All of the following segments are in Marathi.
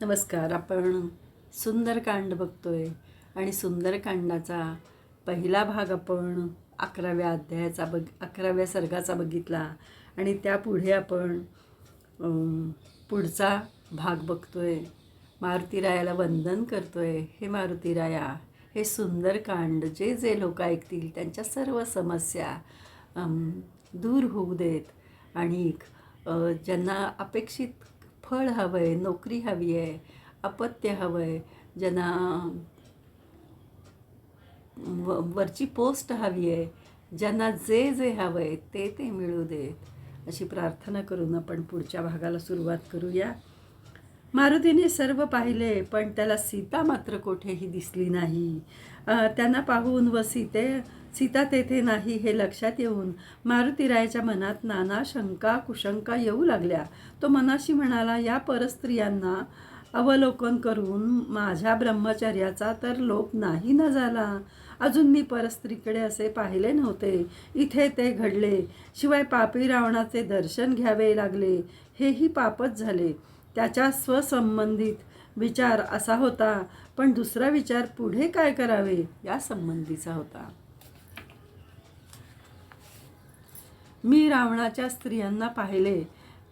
नमस्कार आपण सुंदरकांड बघतोय आणि सुंदरकांडाचा पहिला भाग आपण अकराव्या अध्यायाचा बघ अकराव्या सर्गाचा बघितला आणि त्यापुढे आपण पुढचा भाग बघतोय. मारुतीरायाला वंदन करतोय. हे मारुतीराया हे सुंदरकांड जे जे लोक ऐकतील त्यांच्या सर्व समस्या दूर होऊ देत. आणि ज्यांना अपेक्षित फळ हवं आहे नोकरी हवी आहे अपत्य हवं आहे ज्यांना व वरची पोस्ट हवी आहे ज्यांना जे जे हवं आहे ते ते मिळू देत. अशी प्रार्थना करून आपण पुढच्या भागाला सुरुवात करूया. मारुतीने सर्व पाहिले पण त्याला सीता मात्र कोठेही दिसली नाही. त्यांना पाहून व सीते सीता तेथे नाही हे लक्षात येऊन मारुतीरायाच्या मनात नाना शंका कुशंका येऊ लागल्या. तो मनाशी म्हणाला या परस्त्रियांना अवलोकन करून माझ्या ब्रह्मचर्याचा तर लोप नाही न झाला. अजून मी परस्त्रीकडे असे पाहिले नव्हते. इथे ते घडले. शिवाय पापी रावणाचे दर्शन घ्यावे लागले. हेही पापच झाले. त्याच्या स्वसंबंधित विचार असा होता. पण दुसरा विचार पुढे काय करावे? या संबंधीचा होता. मी रावणाच्या स्त्रियांना पाहिले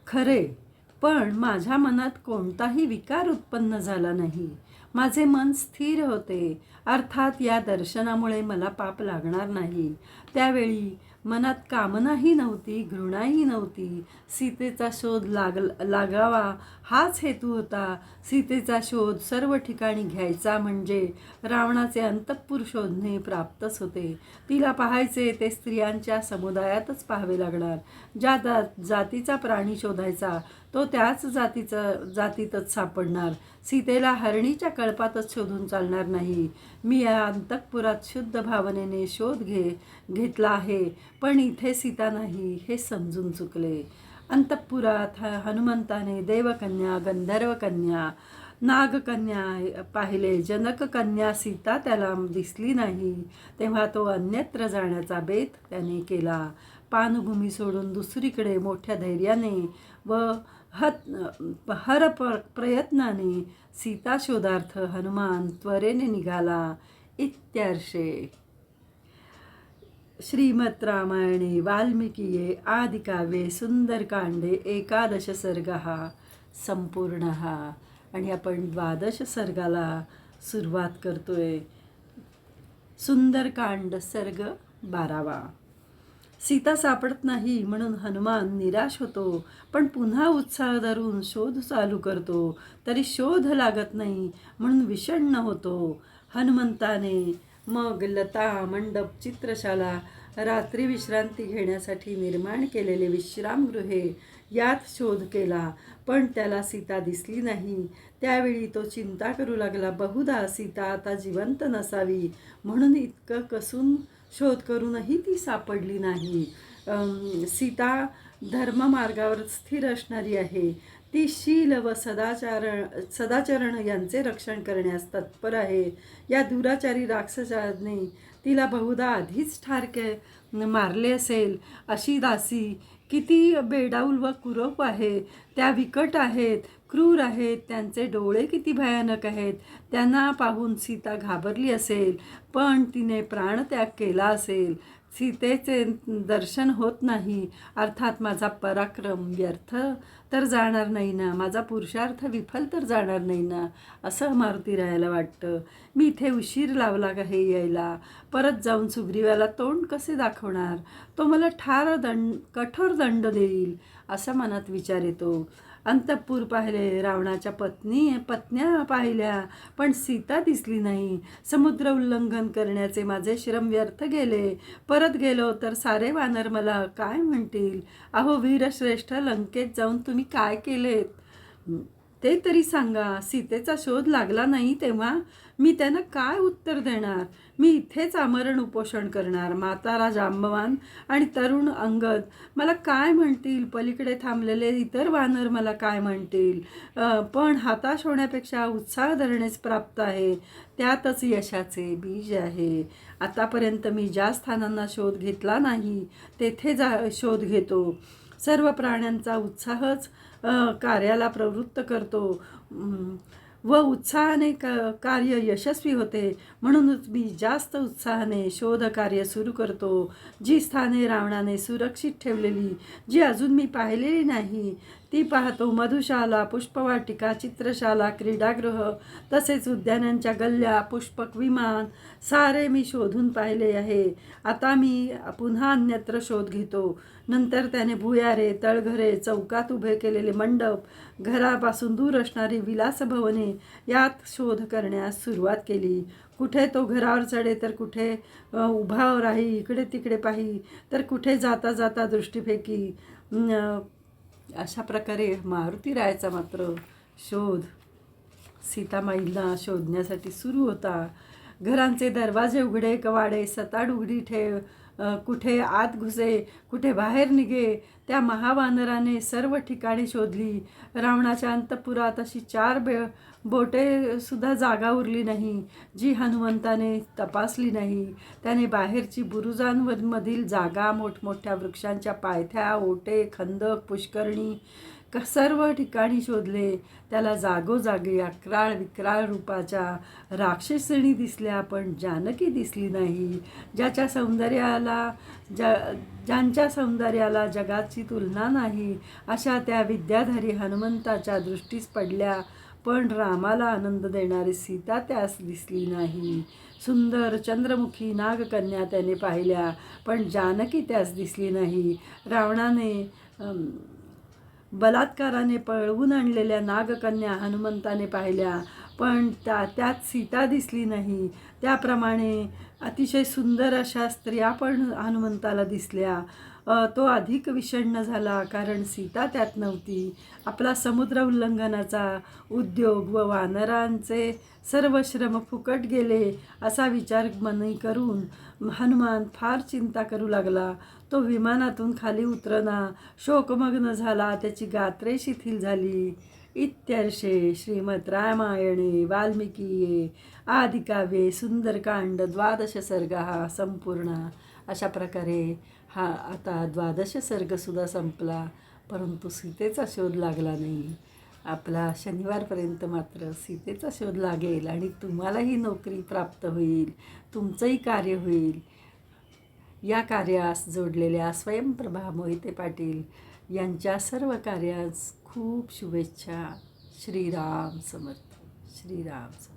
खरे. पण माझ्या मनात कोणताही विकार उत्पन्न झाला नाही. माझे मन स्थिर होते. अर्थात या दर्शनामुळे मला पाप लागणार नाही. त्यावेळी मनात कामनाही नव्हती घृणाही नव्हती. सीतेचा शोध लाग लागावा हाच हेतू होता. सीतेचा शोध सर्व ठिकाणी घ्यायचा म्हणजे रावणाचे अंतःपूर शोधणे प्राप्तच होते. तिला पाहायचे ते स्त्रियांच्या समुदायातच पाहावे लागणार. ज्या जातीचा प्राणी शोधायचा तो त्याच जातीचा जातीतच सापडणार. सीतेला हरणीच्या कळपातच शोधून चालणार नाही. मी या अंतःपुरात शुद्ध भावनेने शोध घे घेतला आहे पण इथे सीता नाही हे समजून चुकले. अंतःपुरात ह हनुमंताने देवकन्या गंधर्वकन्या नागकन्या पाहिले. जनककन्या सीता त्याला दिसली नाही. तेव्हा तो अन्यत्र जाण्याचा बेत त्याने केला. पानभूमी सोडून दुसरीकडे मोठ्या धैर्याने व हत हर प प्रयत्नाने सीता शोधार्थ हनुमान त्वरेने निघाला इत्यार्षे. श्रीमत रामायणे वाल्मिकीये आदिकाव्ये सुंदरकांडे एकादश सर्ग हा संपूर्ण. आणि आपण द्वादश सर्गाला सुरुवात करतोय. सुंदरकांड सर्ग बारावा. सीता सापडत नाही म्हणून हनुमान निराश होतो. पण पुन्हा उत्साह धरून शोध चालू करतो. तरी शोध लागत नाही म्हणून विषण्ण होतो. हनुमंताने मग लता मंडप चित्रशाला रात्री विश्रांती घेण्यासाठी निर्माण केलेले विश्रामगृहे यात शोध केला. पण त्याला सीता दिसली नाही. त्यावेळी तो चिंता करू लागला. बहुधा सीता आता जिवंत नसावी म्हणून इतकं कसून शोध करूनही ती सापडली नाही. सीता धर्ममार्गावर स्थिर असणारी आहे. ती शील व सदाचारण सदाचरण यांचे रक्षण करण्यास तत्पर आहे. या दुराचारी राक्षसाने तिला बहुधा आधीच ठार के मारले असेल. अशी दासी किती बेडाऊल व कुरप आहे. त्या विकट आहेत क्रूर आहेत त्यांचे डोळे किती भयानक आहेत. त्यांना पाहून सीता घाबरली असेल पण तिने प्राणत्याग केला असेल. सीतेचे दर्शन होत नाही. अर्थात माझा पराक्रम व्यर्थ तर जाणार नाही ना. माझा पुरुषार्थ विफल तर जाणार नाही ना असं मारुती राहायला वाटतं. मी इथे उशीर लावला का हे यायला? परत जाऊन सुग्रीवाला तोंड कसे दाखवणार? तो मला ठार दंड कठोर दंड देईल असा मनात विचार येतो. अंतपूर पाहिले रावणाच्या पत्नी पत्न्या पाहिल्या पण सीता दिसली नाही. समुद्र उल्लंघन करण्याचे माझे श्रम व्यर्थ गेले. परत गेलो तर सारे वानर मला काय म्हणतील? अहो वीरश्रेष्ठ लंकेत जाऊन तुम्ही काय केलेत? ते तरी सांगा. सीतेचा शोध लागला नाही तेव्हा मी त्यांना काय उत्तर देणार? मी इथेच आमरण उपोषण करणार. मातारा जांबवान आणि तरुण अंगद मला काय म्हणतील? पलीकडे थांबलेले इतर वानर मला काय म्हणतील? पण हाताश होण्यापेक्षा उत्साह धरणेच प्राप्त आहे. त्यातच यशाचे बीज आहे. आतापर्यंत मी ज्या स्थानांना शोध घेतला नाही तेथे जा शोध घेतो. सर्व प्राण्यांचा उत्साहच कार्याला प्रवृत्त करतो. व उत्साहाने क कार्य यशस्वी होते. म्हणूनच मी जास्त उत्साहाने शोधकार्य सुरू करतो. जी स्थाने रावणाने सुरक्षित ठेवलेली जी अजून मी पाहिलेली नाही ती पाहतो मधुशाला पुष्पवाटिका चित्रशाला क्रीडागृह तसेच उद्यानांच्या गल्ल्या पुष्पक विमान सारे मी शोधून पाहिले आहे. आता मी पुन्हा अन्यत्र शोध घेतो. नंतर त्याने भुयारे तळघरे चौकात उभे केलेले मंडप घरापासून दूर असणारी विलासभवने यात शोध करण्यास सुरुवात केली. कुठे तो घरावर चढे तर कुठे उभा राही इकडे तिकडे पाही तर कुठे जाता जाता दृष्टीफेकी अशा प्रकारे मारुती रायाचा मात्र शोध सीतामाईला शोधण्यासाठी सुरू होता. घरांचे दरवाजे उघडे कवाडे सताड उघडी ठेव कुठे आत घुसे कुठे बाहेर निघे त्या महावानराने सर्व ठिकाणी शोधली. रावणाच्या अंतपुरात अशी चार बे बोटे सुद्धा जागा उरली नाही जी हनुमंताने तपासली नाही. त्याने बाहेरची बुरुजांमधील जागा मोठमोठ्या वृक्षांच्या पायथ्या ओटे खंदक पुष्करणी क सर्व ठिकाणी शोधले. त्याला जागोजागी अक्राळ विक्राळ रूपाच्या राक्षसिणी दिसल्या पण जानकी दिसली नाही. ज्याच्या सौंदर्याला ज्या ज्यांच्या सौंदर्याला जगाची तुलना नाही अशा त्या विद्याधारी हनुमंताच्या दृष्टीस पडल्या पण रामाला आनंद देणारी सीता त्यास दिसली नाही. सुंदर चंद्रमुखी नागकन्या त्याने पाहिल्या पण जानकी त्यास दिसली नाही. रावणाने बलात्काराने पळवून आणलेल्या नागकन्या हनुमंताने पाहिल्या पण त्या त्यात सीता दिसली नाही. त्याप्रमाणे अतिशय सुंदर अशा स्त्रिया पण हनुमंताला दिसल्या. तो अधिक विषण्ण झाला कारण सीता त्यात नव्हती. आपला समुद्र उल्लंघनाचा उद्योग व वानरांचे सर्व श्रम फुकट गेले असा विचार मनी करून हनुमान फार चिंता करू लागला. तो विमानातून खाली उतरना शोकमग्न झाला. त्याची गात्रे शिथिल झाली. इत्यर्षे श्रीमद रामायणे वाल्मिकीये आदिकाव्ये सुंदरकांड द्वादश सर्ग हा संपूर्ण अशा प्रकारे हा आता द्वादश सर्गसुद्धा संपला. परंतु सीतेचा शोध लागला नाही. आपला शनिवारपर्यंत मात्र सीतेचा शोध लागेल आणि तुम्हालाही नोकरी प्राप्त होईल तुमचंही कार्य होईल. या कार्यास जोडलेल्या स्वयंप्रभा मोहिते पाटील यांच्या सर्व कार्यास खूप शुभेच्छा. श्रीराम समर्थ. श्रीराम समर्थ.